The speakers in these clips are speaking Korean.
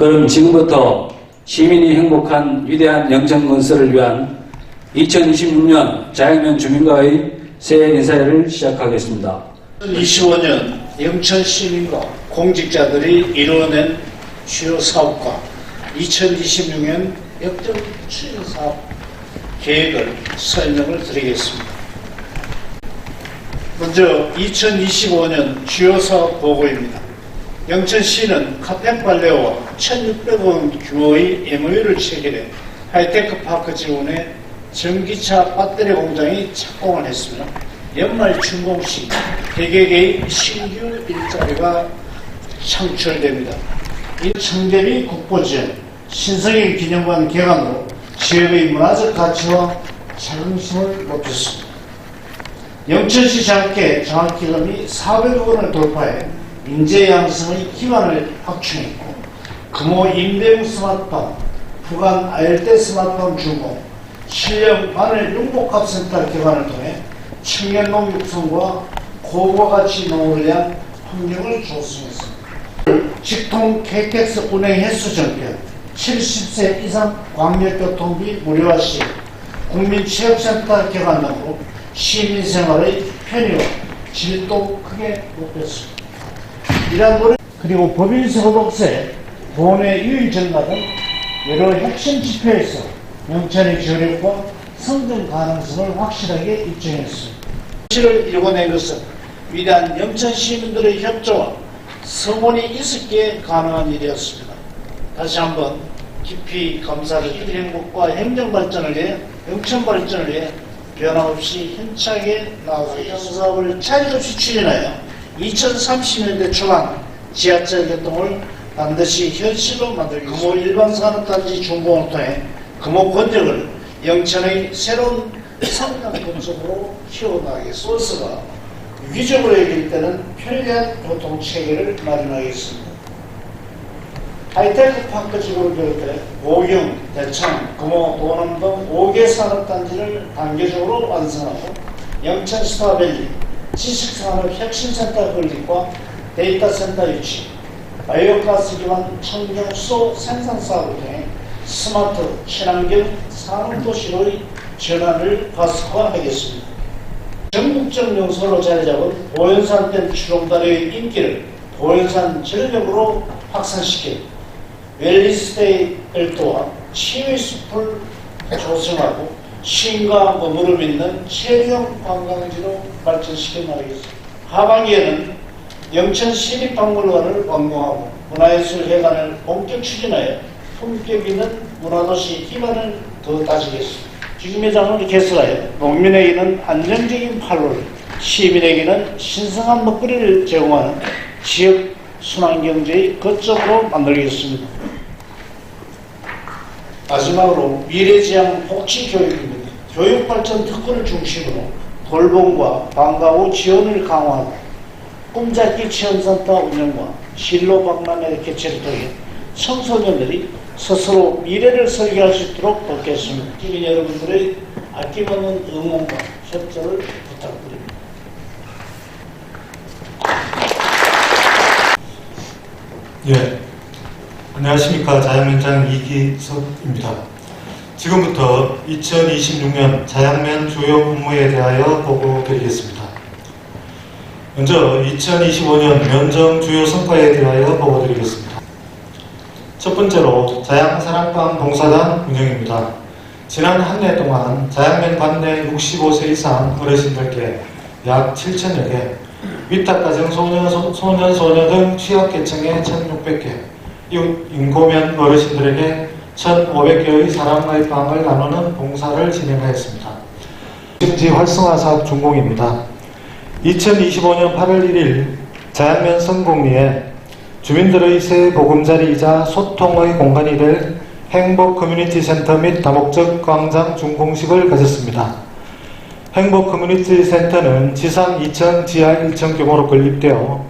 그럼 지금부터 시민이 행복한 위대한 영천 건설을 위한 2026년 자양면 주민과의 새해 인사회를 시작하겠습니다. 2025년 영천 시민과 공직자들이 이루어낸 주요 사업과 2026년 역점 추진 사업 계획을 설명을 드리겠습니다. 먼저 2025년 주요 사업 보고입니다. 영천시는 카펫 발레와 1,600억 원 규모의 MOU를 체결해 하이테크 파크 지원에 전기차 배터리 공장이 착공을 했으며 연말 준공 시 100여 개의 신규 일자리가 창출됩니다. 이 청대리 국보지원, 신성일 기념관 개관으로 지역의 문화적 가치와 자긍심을 높였습니다. 영천시 장께 장학기금이 400억 원을 돌파해 인재 양성의 기반을 확충했고 금호 임대용 스마트팜, 부간 아열대 스마트팜 준공, 신령 바늘 융복합센터 개관을 통해 청년농 육성과 고부가 가치 농업을 위한 환경을 조성했습니다. 직통 KTX 운행 횟수 전편, 70세 이상 광역교통비 무료화 시 국민체육센터 개관 등으로 시민생활의 편의와 질도 크게 높였습니다. 이러한 노력 그리고 법인세 호독세, 돈의 유일 증가 등 여러 핵심 지표에서 영천의 저력과 성장 가능성을 확실하게 입증했습니다. 실을 일궈낸 것은 위대한 영천 시민들의 협조와 성원이 있었기에 가능한 일이었습니다. 다시 한번 깊이 감사를 이들 행복과 행정 발전을 위해 영천 발전을 위해 변함없이 힘차게 나아가겠습니다. 사업을 차질 없이 추진하여 2030년대 초반 지하철 개통을 반드시 현실로 만들기 금호 일반 산업단지 준공을 통해 금호 권역을 영천의 새로운 성장 근속으로 키워나가겠습니다. 소스가 위적으로 얘기할 때는 편리한 교통체계를 마련하겠습니다. 하이테크 파크 지구를 비롯해 오경, 대창, 금호, 도남 등 5개 산업단지를 단계적으로 완성하고 영천 스타밸리, 지식산업 혁신센터 건립과 데이터 센터 유치, 바이오가스 기반 청정수소 생산 사업을 통해 스마트 친환경 산업도시로의 전환을 가속화하겠습니다. 전국적 명소로 자리 잡은 보현산 댐 추롱다리의 인기를 보현산 전력으로 확산시켜 웰리스테이를 또한 치유의 숲을 조성하고 쉼과 머무름 있는 체류형 관광지로 발전시켜 나가겠습니다. 하반기에는 영천 시립박물관을 완공하고 문화예술 회관을 본격 추진하여 품격 있는 문화도시 기반을 더 다지겠습니다. 주기매장을 개설하여 농민에게는 안정적인 판로를 시민에게는 신성한 먹거리를 제공하는 지역 순환경제의 거점으로 만들겠습니다. 마지막으로 미래지향 복지교육입니다. 교육발전 특권을 중심으로 돌봄과 방과 후 지원을 강화하고 꿈잡기 체험센터 운영과 진로 박람회 개최를 통해 청소년들이 스스로 미래를 설계할 수 있도록 돕겠습니다. 시민 여러분들의 아낌없는 응원과 협조를 부탁드립니다. 예. 안녕하십니까. 자양면장 이기석입니다. 지금부터 2026년 자양면 주요 업무에 대하여 보고 드리겠습니다. 먼저 2025년 면정 주요 성과에 대하여 보고 드리겠습니다. 첫 번째로 자양사랑방 봉사단 운영입니다. 지난 한 해 동안 자양면 관내 65세 이상 어르신들께 약 7천여 개, 위탁가정 소년, 소- 소년, 소녀 등 취약계층의 1,600개, 인고면 어르신들에게 1,500개의 사랑과의 빵을 나누는 봉사를 진행하였습니다. 지금지 활성화 사업 준공입니다. 2025년 8월 1일 자양면 성공리에 주민들의 새 보금자리이자 소통의 공간이 될 행복 커뮤니티 센터 및 다목적 광장 준공식을 가졌습니다. 행복 커뮤니티 센터는 지상 2층, 지하 1층 규모로 건립되어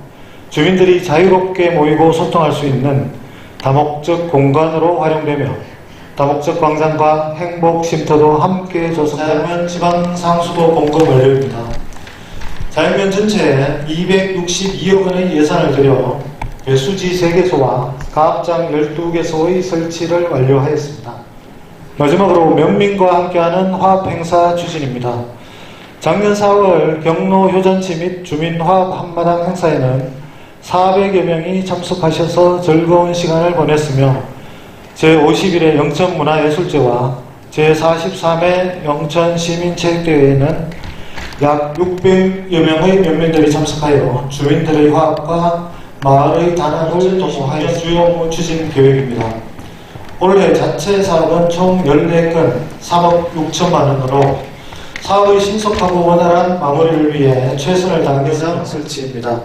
주민들이 자유롭게 모이고 소통할 수 있는 다목적 공간으로 활용되며 다목적 광장과 행복 쉼터도 함께 조성되면 지방 상수도 공급 완료입니다. 자연면 전체에 262억 원의 예산을 들여 배수지 3개소와 가압장 12개소의 설치를 완료하였습니다. 마지막으로 면민과 함께하는 화합 행사 추진입니다. 작년 4월 경로 효잔치 및 주민 화합 한마당 행사에는 400여 명이 참석하셔서 즐거운 시간을 보냈으며 제51회 영천문화예술제와 제43회 영천시민체육대회에는 약 600여 명의 면민들이 참석하여 주민들의 화합과 마을의 단합을 도모하여 주요 업무 추진 계획입니다. 올해 자체 사업은 총 14건 3억 6천만 원으로 사업의 신속하고 원활한 마무리를 위해 최선을 다하겠다는 설치입니다.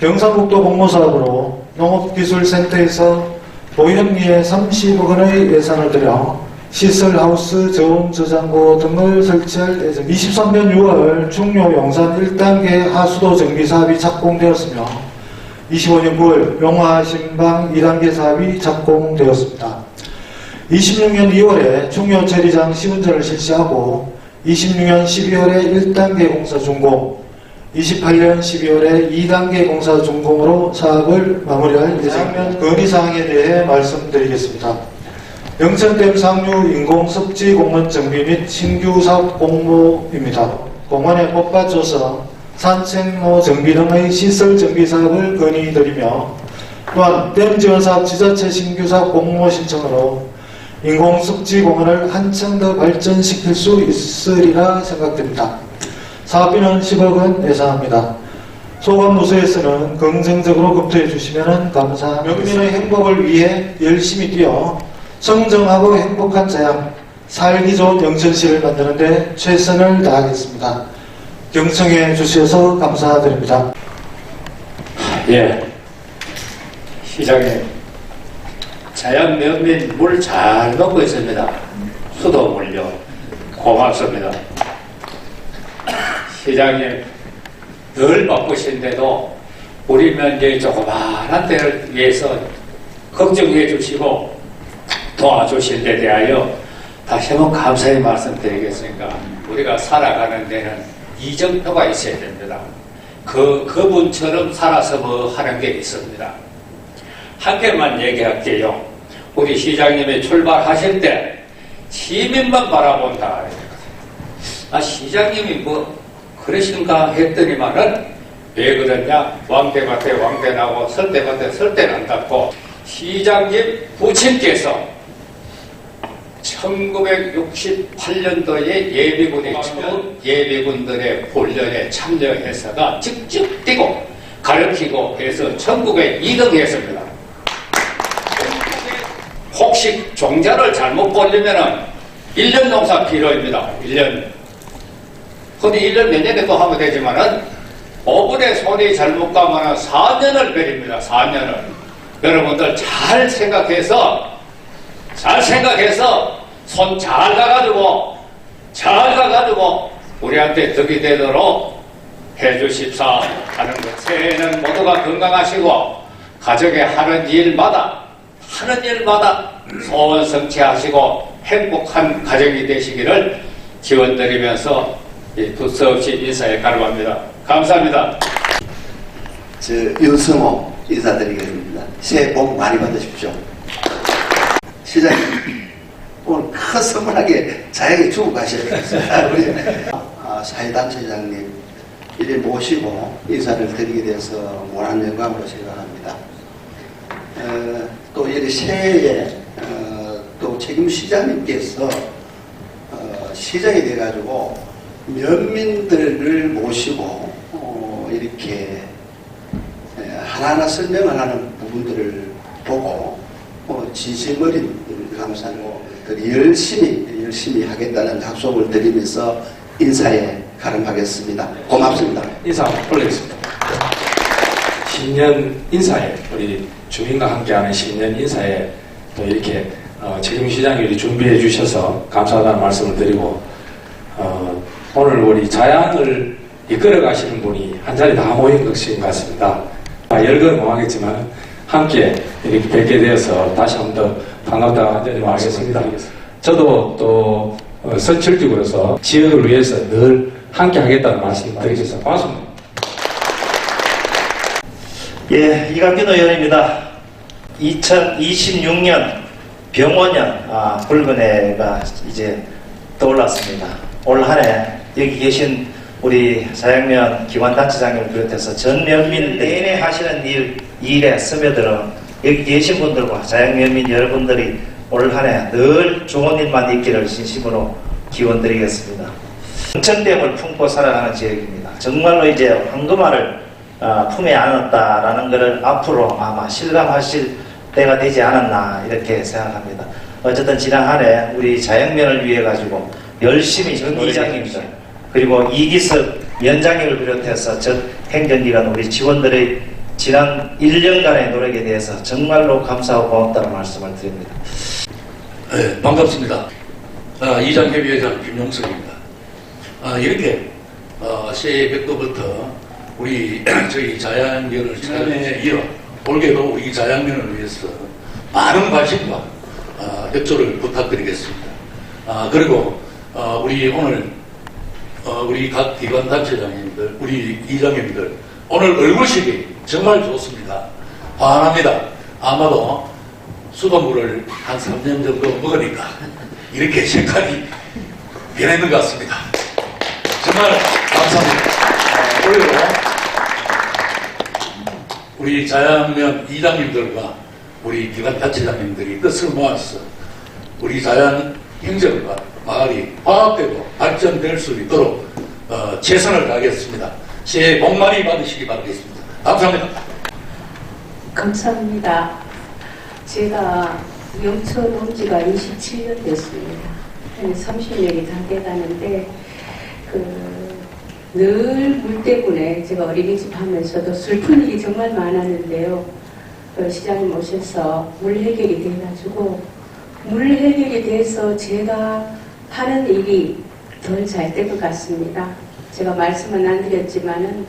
경상북도 공모사업으로 농업기술센터에서 보현리에 30억 원의 예산을 들여 시설하우스, 저온 저장고 등을 설치할 예정. 23년 6월 중요 용산 1단계 하수도 정비 사업이 착공되었으며 25년 9월 용화 신방 2단계 사업이 착공되었습니다. 26년 2월에 중요 체리장 시운전을 실시하고 26년 12월에 1단계 공사 준공, 28년 12월에 2단계 공사 준공으로 사업을 마무리할 예정입니다. 건의사항에 대해 말씀드리겠습니다. 영천댐 상류 인공 습지 공원 정비 및 신규 사업 공모입니다. 공원에 꽃밭조성, 산책로 정비 등의 시설 정비 사업을 건의드리며 또한 댐 지원 사업 지자체 신규 사업 공모 신청으로 인공 습지 공원을 한층 더 발전시킬 수 있으리라 생각됩니다. 사업비는 10억 원 예상합니다. 소관부서에서는 긍정적으로 검토해 주시면 감사합니다. 명민의 행복을 위해 열심히 뛰어 성정하고 행복한 자양, 살기 좋은 영천시를 만드는데 최선을 다하겠습니다. 경청해 주셔서 감사드립니다. 예. 시장에 자연 면민 물 잘 먹고 있습니다. 수도 물려 고맙습니다. 시장님 늘 바쁘신데도 우리 면제 조그마한 데를 위해서 걱정해 주시고 도와주신 데 대하여 다시 한번 감사의 말씀 드리겠습니다. 우리가 살아가는 데는 이정표가 있어야 됩니다. 그, 그분처럼 살아서 뭐 하는 게 있습니다. 한 개만 얘기할게요. 우리 시장님이 출발하실 때 시민만 바라본다. 아, 시장님이 뭐 그러신가 했더니만은 왜 그러냐? 왕대밭에 왕대 나고 설대밭에 설대 난다고 시장님 부친께서 1968년도에 예비군이 처음 예비군들의 훈련에 참여해서가 직접 뛰고 가르치고 해서 전국에 2등했습니다. 혹시 종자를 잘못 벌리면은 1년 농사 필요입니다. 1년. 근데 1년 내년에 또 하면 되지만은 5분의 손이 잘못 가면은 4년을 베립니다. 4년을. 여러분들 잘 생각해서 잘 생각해서 손 잘 가가지고 잘 가가지고 우리한테 덕이 되도록 해주십사 하는 것. 새해에는 모두가 건강하시고 가정에 하는 일마다 하는 일마다 소원 성취하시고 행복한 가정이 되시기를 기원드리면서 이 두서없이 인사에 가름합니다. 감사합니다. 저 윤성호 인사드리겠습니다. 새해 복 많이 받으십시오. 시장님 오늘 큰 선물하게 자에게 주고 가셔야 되겠습니다. 우리 아, 사회단체장님 이리 모시고 인사를 드리게 돼서 무한 영광으로 생각합니다. 어, 또 이리 새해에 어, 또 책임 시장님께서 어, 시장이 돼가지고 면민들을 모시고 어, 이렇게 에, 하나하나 설명을 하는 부분들을 보고 어, 진심 어린 감사하고 열심히 열심히 하겠다는 약속을 드리면서 인사에 가름하겠습니다. 고맙습니다. 인사 올리겠습니다. 신년 인사에 우리 주민과 함께하는 신년 인사에 또 이렇게 어, 책임시장이 준비해 주셔서 감사하다는 말씀을 드리고 어, 오늘 우리 자양을 이끌어 가시는 분이 한 자리 다 모인 것인 것 같습니다. 아, 열건 못하겠지만 함께 이렇게 뵙게 되어서 다시 한번더 반갑다는 자리 말씀드리겠습니다. 저도 또 어, 선출직으로서 지역을 위해서 늘 함께 하겠다는 말씀 드리겠습니다. 고맙습니다. 예, 이강균 의원입니다. 2026년 병원년 아, 붉은 해가 이제 떠올랐습니다. 올 한해 여기 계신 우리 자양면 기관단체장님을 비롯해서 전 면민 내내 하시는 일, 일에 스며들어 여기 계신 분들과 자양면민 여러분들이 올 한 해 늘 좋은 일만 있기를 진심으로 기원드리겠습니다. 정천댐을 품고 살아가는 지역입니다. 정말로 이제 황금알을 어, 품에 안았다라는 것을 앞으로 아마 실감하실 때가 되지 않았나 이렇게 생각합니다. 어쨌든 지난 한 해 우리 자연면을 위해 가지고 열심히 정 이장님입니다. 그리고 이기석 위원장님을 비롯해서 전 행정기관 우리 직원들의 지난 1년간의 노력에 대해서 정말로 감사하고 고맙다는 말씀을 드립니다. 네, 반갑습니다. 아, 이장협의회장 김용석입니다. 아, 이렇게 어, 새해 벽도부터 우리 저희 자양면을 지난해 이어 올해도 우리 자양면을 위해서 많은 관심과 어, 협조를 부탁드리겠습니다. 아, 그리고 어, 우리 오늘 어, 우리 각 기관 단체장님들, 우리 이장님들 오늘 얼굴식이 정말 좋습니다. 환합니다. 아마도 수돗물을 한 3년 정도 먹으니까 이렇게 색깔이 변했는 것 같습니다. 정말 감사합니다. 어, 올해로 우리 자양면 이장님들과 우리 기관 단체장님들이 뜻을 모아서 우리 자양 행정과 마을이 화합되고 발전될 수 있도록 어, 최선을 다하겠습니다. 새해 복 많이 받으시기 바라겠습니다. 감사합니다. 감사합니다. 제가 영천 온 지가 27년 됐습니다. 한 30년이 다 돼가는데, 그, 늘 물 때문에 제가 어린이집 하면서도 슬픈 일이 정말 많았는데요. 그 시장님 오셔서 물 해결이 돼가지고, 물 해결이 돼서 제가 하는 일이 덜 잘 될 것 같습니다. 제가 말씀은 안 드렸지만은,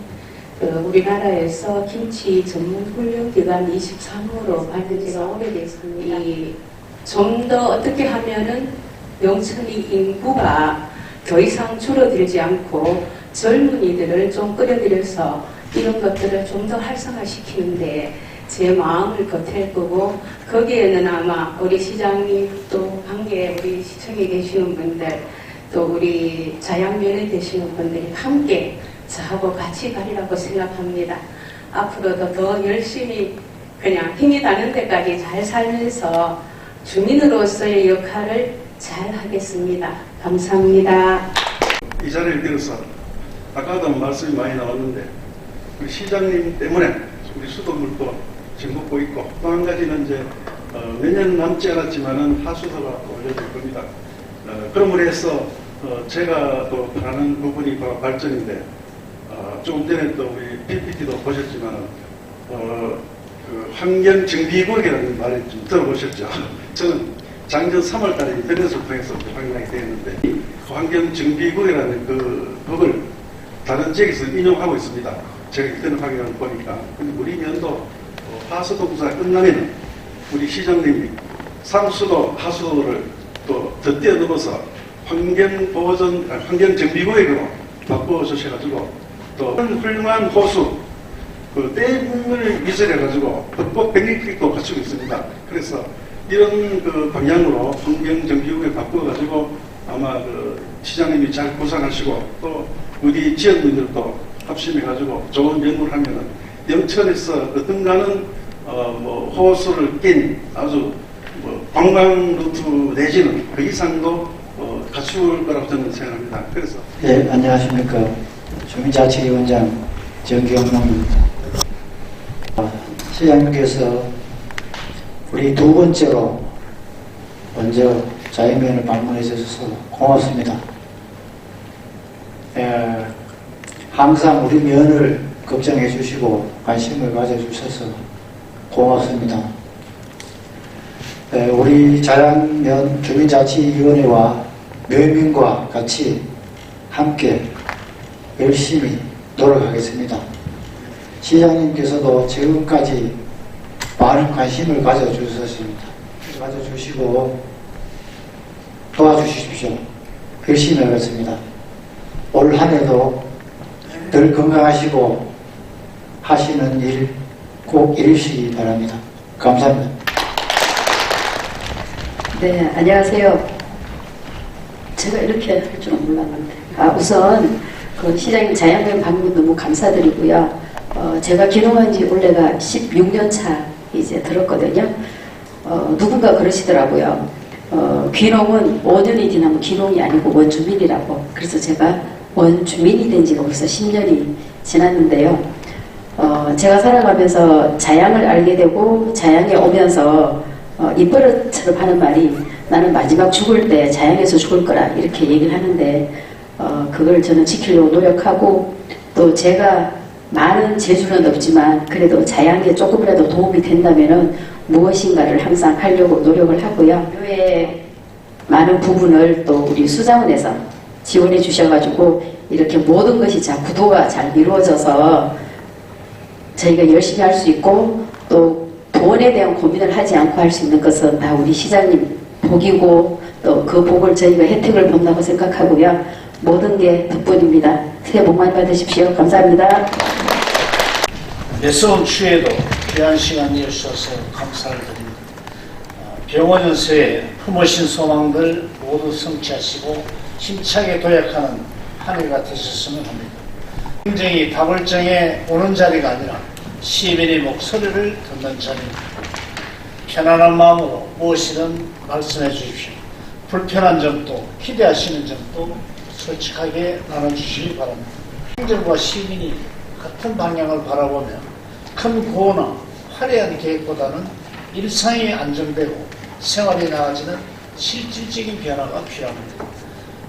그 우리나라에서 김치 전문 훈련 기간 23호로 받은 지가 오래됐습니다. 좀 더 어떻게 하면은 영천이 인구가 더 이상 줄어들지 않고 젊은이들을 좀 끌어들여서 이런 것들을 좀 더 활성화시키는데 제 마음을 보탤 거고 거기에는 아마 우리 시장님 또 관계 우리 시청에 계시는 분들 또 우리 자양면에 계시는 분들이 함께 저하고 같이 가리라고 생각합니다. 앞으로도 더 열심히 그냥 힘이 닿는 데까지 잘 살면서 주민으로서의 역할을 잘 하겠습니다. 감사합니다. 이 자리를 빌어서 아까도 말씀이 많이 나왔는데 우리 시장님 때문에 우리 수돗물도 지금 먹고 있고 또 한 가지는 이제 어, 몇년 남지 않았지만은 하수도가 또 올려질 겁니다. 어, 그러므로 해서 어, 제가 또 바라는 부분이 바로 발전인데 어, 조금 전에 또 우리 PPT도 보셨지만은 어, 그 환경정비구역이라는 말을 좀 들어보셨죠? 저는 작년 3월 달에 인터넷을 통해서 확인하게 되었는데 그 환경정비구역이라는 그 법을 다른 지역에서 인용하고 있습니다. 제가 인터넷 확인을 보니까 우리 면도 어, 하수도 공사가 끝나면 우리 시장님이 상수도 하수도를 또 더 뛰어넘어서 환경보전 아니, 환경정비구역으로 바꿔주셔가지고 또 훌륭한 호수 그 댐을 위설해가지고 불법 백리크릭도 갖추고 있습니다. 그래서 이런 그 방향으로 환경정비구에 바꿔가지고 아마 그 시장님이 잘 구상하시고 또 우리 지역민들도 합심해가지고 좋은 연구를 하면은 영천에서 그 등가는 어 뭐 호수를 낀 아주 뭐 관광 루트 내지는 그 이상도 어 갖출 거라고 저는 생각합니다. 그래서 네, 안녕하십니까. 주민자치위원장 정경농입니다. 아, 시장님께서 우리 두 번째로 먼저 자유면을 방문해 주셔서 고맙습니다. 에, 항상 우리 면을 걱정해 주시고 관심을 가져 주셔서 고맙습니다. 에, 우리 자양면 주민자치위원회와 면민과 같이 함께 열심히 노력하겠습니다. 시장님께서도 지금까지 많은 관심을 가져주셨습니다. 가져주시고 도와주십시오. 열심히 하겠습니다. 올 한 해도 늘 건강하시고 하시는 일 꼭 이루시기 바랍니다. 감사합니다. 네, 안녕하세요. 제가 이렇게 할 줄은 몰랐는데. 아, 우선, 그 시장님 자양면 방문 너무 감사드리고요. 어, 제가 기농한 지 올해가 16년 차 이제 들었거든요. 어, 누군가 그러시더라고요. 어, 귀농은 5년이 지나면 귀농이 아니고 원주민이라고. 그래서 제가 원주민이 된 지가 벌써 10년이 지났는데요. 어, 제가 살아가면서 자양을 알게 되고 자양에 오면서 어, 입버릇처럼 하는 말이 나는 마지막 죽을 때 자양에서 죽을 거라 이렇게 얘기를 하는데 어, 그걸 저는 지키려고 노력하고 또 제가 많은 재주는 없지만 그래도 자양에 조금이라도 도움이 된다면은 무엇인가를 항상 하려고 노력을 하고요. 교회 많은 부분을 또 우리 수자원에서 지원해 주셔가지고 이렇게 모든 것이 자 구도가 잘 이루어져서 저희가 열심히 할 수 있고 또 돈에 대한 고민을 하지 않고 할 수 있는 것은 다 우리 시장님 복이고 또 그 복을 저희가 혜택을 본다고 생각하고요. 모든 게 덕분입니다. 새해 복 많이 받으십시오. 감사합니다. 매서운 추위에도 귀한 시간 내주셔서 감사를 드립니다. 어, 병원 연수에 품으신 소망들 모두 성취하시고 힘차게 도약하는 한 해가 되셨으면 합니다. 답을 정해 오는 자리가 아니라 시민의 목소리를 듣는 자리입니다. 편안한 마음으로 무엇이든 말씀해 주십시오. 불편한 점도 기대하시는 점도 솔직하게 나눠주시기 바랍니다. 행정과 시민이 같은 방향을 바라보며 큰 구호나 화려한 계획보다는 일상이 안정되고 생활이 나아지는 실질적인 변화가 필요합니다.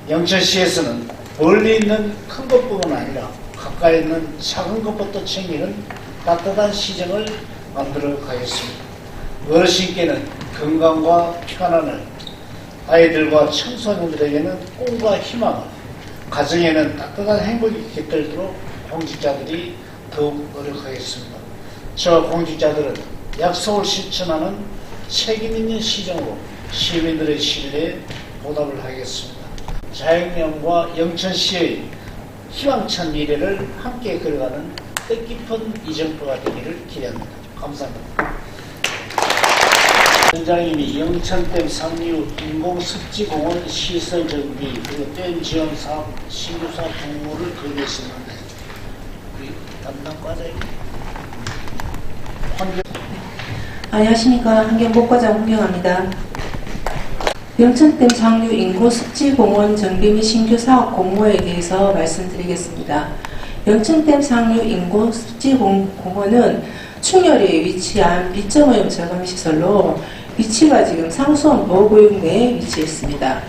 영천시에서는 멀리 있는 큰 것뿐만 아니라 가까이 있는 작은 것부터 챙기는 따뜻한 시정을 만들어 가겠습니다. 어르신께는 건강과 평안을, 아이들과 청소년들에게는 꿈과 희망을, 가정에는 따뜻한 행복이 깃들도록 공직자들이 더욱 노력하겠습니다. 저 공직자들은 약속을 실천하는 책임 있는 시정으로 시민들의 신뢰에 보답을 하겠습니다. 자영명과 영천시의 희망찬 미래를 함께 걸어가는 뜻깊은 이정표가 되기를 기대합니다. 감사합니다. 원장님이 영천댐 상류 인공습지공원 시설 정비 그리고 댐 지원 사업 신규 사업 공모를 거부했었는데 우리 담당 과장님 환경 안녕하십니까 환경복과장 홍경합니다. 영천댐 상류 인구 습지공원 정비 및 신규 사업 공모에 대해서 말씀드리겠습니다. 영천댐 상류 인구 습지공원은 충혈리에 위치한 비점오염 저감 시설로 위치가 지금 상수원 보호구역 내에 위치해 있습니다.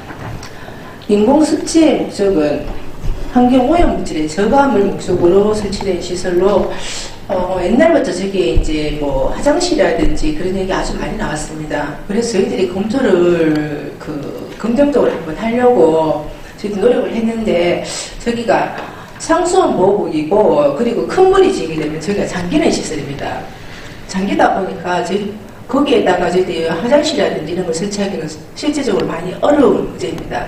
인공습지의 목적은 환경오염 물질의 저감을 목적으로 설치된 시설로 어, 옛날부터 저게 이제 뭐 화장실이라든지 그런 얘기 아주 많이 나왔습니다. 그래서 저희들이 검토를 그 긍정적으로 한번 하려고 저희도 노력을 했는데 저기가 상수원 보호구이고 그리고 큰 물이 지게 되면 저기가 잠기는 시설입니다. 잠기다 보니까 저희 거기에다가 저희들이 화장실이라든지 이런 걸 설치하기는 실제적으로 많이 어려운 문제입니다.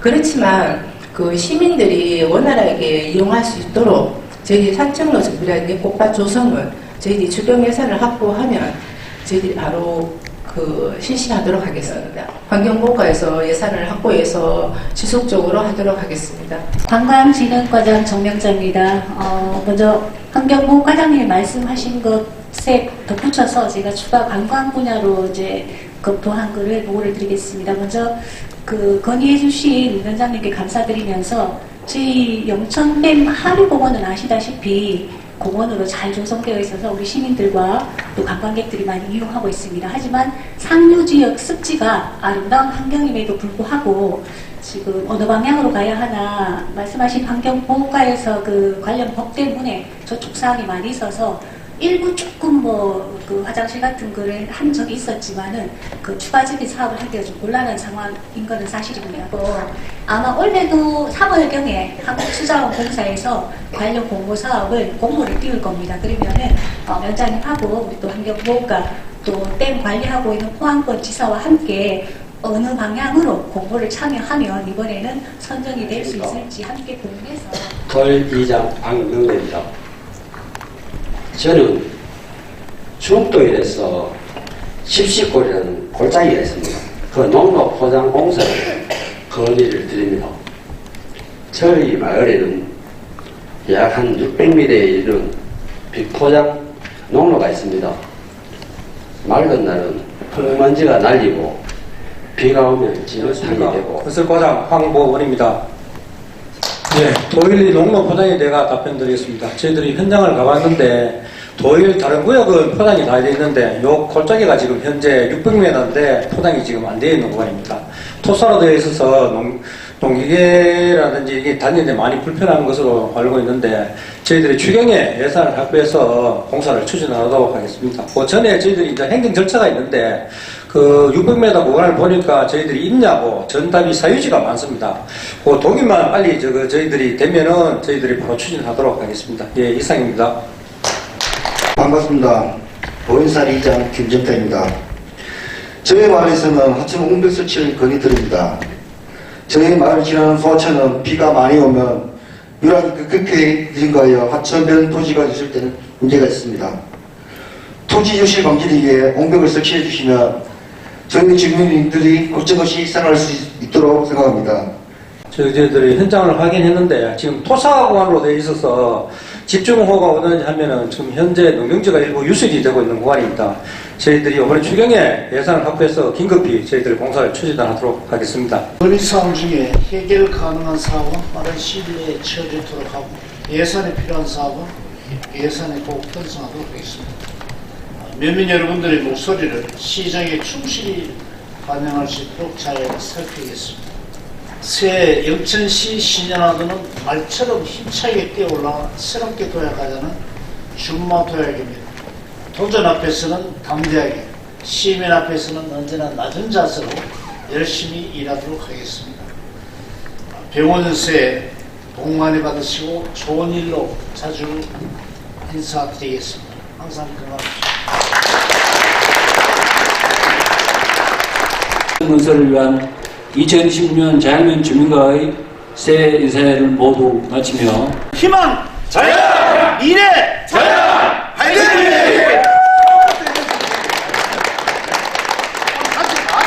그렇지만 그 시민들이 원활하게 이용할 수 있도록 저희 산책로 정비라든지 꽃밭 조성을 저희들이 추경 예산을 확보하면 저희들이 바로 그 실시하도록 하겠습니다. 환경보호과에서 예산을 확보해서 지속적으로 하도록 하겠습니다. 관광진흥과장 정명자입니다. 어, 먼저 환경부 과장님이 말씀하신 것에 덧붙여서 제가 추가 관광 분야로 이제 검토한 거를 보고를 드리겠습니다. 먼저 그 건의해 주신 위원장님께 감사드리면서 저희 영천댐 하류공원은 아시다시피 공원으로 잘 조성되어 있어서 우리 시민들과 또 관광객들이 많이 이용하고 있습니다. 하지만 상류 지역 습지가 아름다운 환경임에도 불구하고 지금 어느 방향으로 가야 하나 말씀하신 환경보호과에서 그 관련 법 때문에 저촉 사항이 많이 있어서 일부 조금 뭐 그 화장실 같은 거를 한 적이 있었지만은 그 추가적인 사업을 하기가 좀 곤란한 상황인 거는. 어, 아마 올해도 3월경에 한국수자원공사에서 관련 공모 사업을 공모를 띄울 겁니다. 그러면은 어, 면장님하고 우리 또 환경보호과 또댐 관리하고 있는 포항권 지사와 함께 어느 방향으로 공모를 참여하면 이번에는 선정이 될 수 있을지 함께 고민해서 덜 이장 박명래입니다. 저는 중도일에서 십시골이라는 골짜기가 있습니다. 그 농로 포장 공사를 건의를 드립니다. 저희 마을에는 약 한 600m에 이르는 비포장 농로가 있습니다. 맑은 날은 흙먼지가 날리고 비가 오면 진흙탕이 되고 건설과장 황보원입니다. 네, 도일 농로 포장에 대가 답변드리겠습니다. 저희들이 현장을 가봤는데 도일 다른 구역은 포장이 다 되어 있는데 요 골짜기가 지금 현재 600m인데 포장이 지금 안 되어 있는 구간입니다. 토사로 되어 있어서 농, 농기계라든지 이게 다니는데 많이 불편한 것으로 알고 있는데 저희들이 추경에 예산을 확보해서 공사를 추진하도록 하겠습니다. 그 전에 저희들이 이제 행정 절차가 있는데 그 600m 구간을 보니까 저희들이 있냐고 전답이 사유지가 많습니다. 그 동의만 빨리 저거 저희들이 되면은 저희들이 바로 추진하도록 하겠습니다. 예, 이상입니다. 반갑습니다. 보인사리 이장 김정태입니다. 저희 마을에서는 하천 옹벽 설치를 건의드립니다. 저희 마을 지나는 소하천은 비가 많이 오면 유락이 급격히 증가하여 하천변 토지가 있을 때는 문제가 있습니다. 토지 유실 위해 옹벽을 설치해 주시면 저희 주민들이 걱정 없이 생활할 수 있도록 생각합니다. 저희들이 현장을 확인했는데 지금 토사 구간으로 되어 있어서 집중호우가 오는지 하면은 지금 현재 농경지가 일부 유실이 되고 있는 구간입니다. 저희들이 이번에 추경에 예산을 확보해서 긴급히 저희들이 공사를 추진하도록 하겠습니다. 건의사항 중에 해결 가능한 사업은 빠른 시일 내에 처리토록 하고 예산이 필요한 사업은 예산에 꼭 편성하도록 하겠습니다. 면민 여러분들의 목소리를 시장에 충실히 반영할 수 있도록 잘 살피겠습니다. 새해 영천시 신년화도는 말처럼 힘차게 뛰어올라 새롭게 도약하자는 준마 도약입니다. 도전 앞에서는 담대하게, 시민 앞에서는 언제나 낮은 자세로 열심히 일하도록 하겠습니다. 병원 새해 복 많이 받으시고 좋은 일로 자주 인사드리겠습니다. 항상 건강하십시오. 건설을 위한 2026년 자양면 주민과의 새해 인사를 모두 마치며 희망! 자연! 미래! 자연! 화이팅!